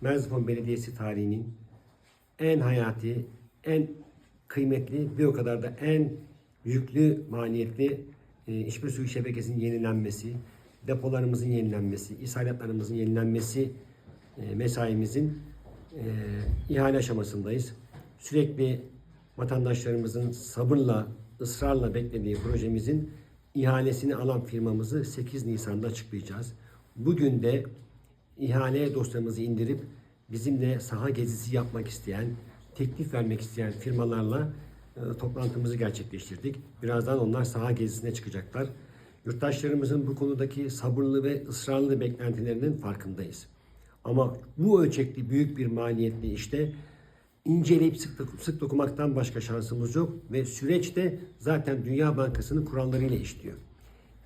Merzifon Belediyesi tarihinin en hayati, en kıymetli bir o kadar da en yüklü maliyetli e, içme suyu şebekesinin yenilenmesi, depolarımızın yenilenmesi, ishalatlarımızın yenilenmesi e, mesaimizin e, ihale aşamasındayız. Sürekli vatandaşlarımızın sabırla, ısrarla beklediği projemizin ihalesini alan firmamızı 8 Nisan'da açıklayacağız. Bugün de ihale dosyamızı indirip bizimle saha gezisi yapmak isteyen, teklif vermek isteyen firmalarla e, toplantımızı gerçekleştirdik. Birazdan onlar saha gezisine çıkacaklar. Yurttaşlarımızın bu konudaki sabırlı ve ısrarlı beklentilerinin farkındayız. Ama bu ölçekli büyük bir maliyetli işte inceleyip sık, sık dokumaktan başka şansımız yok ve süreç de zaten Dünya Bankası'nın kurallarıyla işliyor.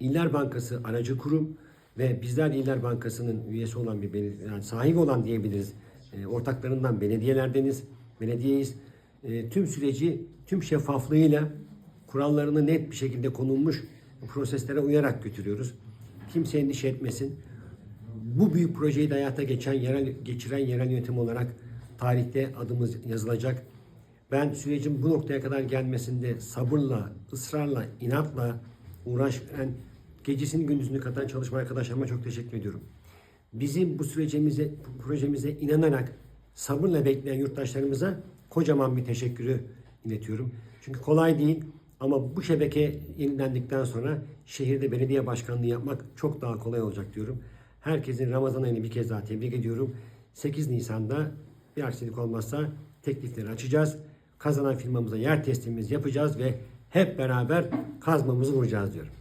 İller Bankası aracı kurum ve bizler İller Bankası'nın üyesi olan bir yani sahibi olan diyebiliriz. E, ortaklarından belediyelerdeniz, belediyeyiz. E, tüm süreci tüm şeffaflığıyla kurallarını net bir şekilde konulmuş proseslere uyarak götürüyoruz. Kimse endişe etmesin bu büyük projeyi de hayata geçen yerel geçiren yerel yönetim olarak tarihte adımız yazılacak. Ben sürecin bu noktaya kadar gelmesinde sabırla, ısrarla, inatla uğraşan, gecesini gündüzünü katan çalışma arkadaşlarıma çok teşekkür ediyorum. Bizim bu sürecimize, projemize inanarak sabırla bekleyen yurttaşlarımıza kocaman bir teşekkürü iletiyorum. Çünkü kolay değil ama bu şebeke yenilendikten sonra şehirde belediye başkanlığı yapmak çok daha kolay olacak diyorum. Herkesin Ramazan ayını bir kez daha tebrik ediyorum. 8 Nisan'da bir aksilik olmazsa teklifleri açacağız. Kazanan firmamıza yer teslimimizi yapacağız ve hep beraber kazmamızı vuracağız diyorum.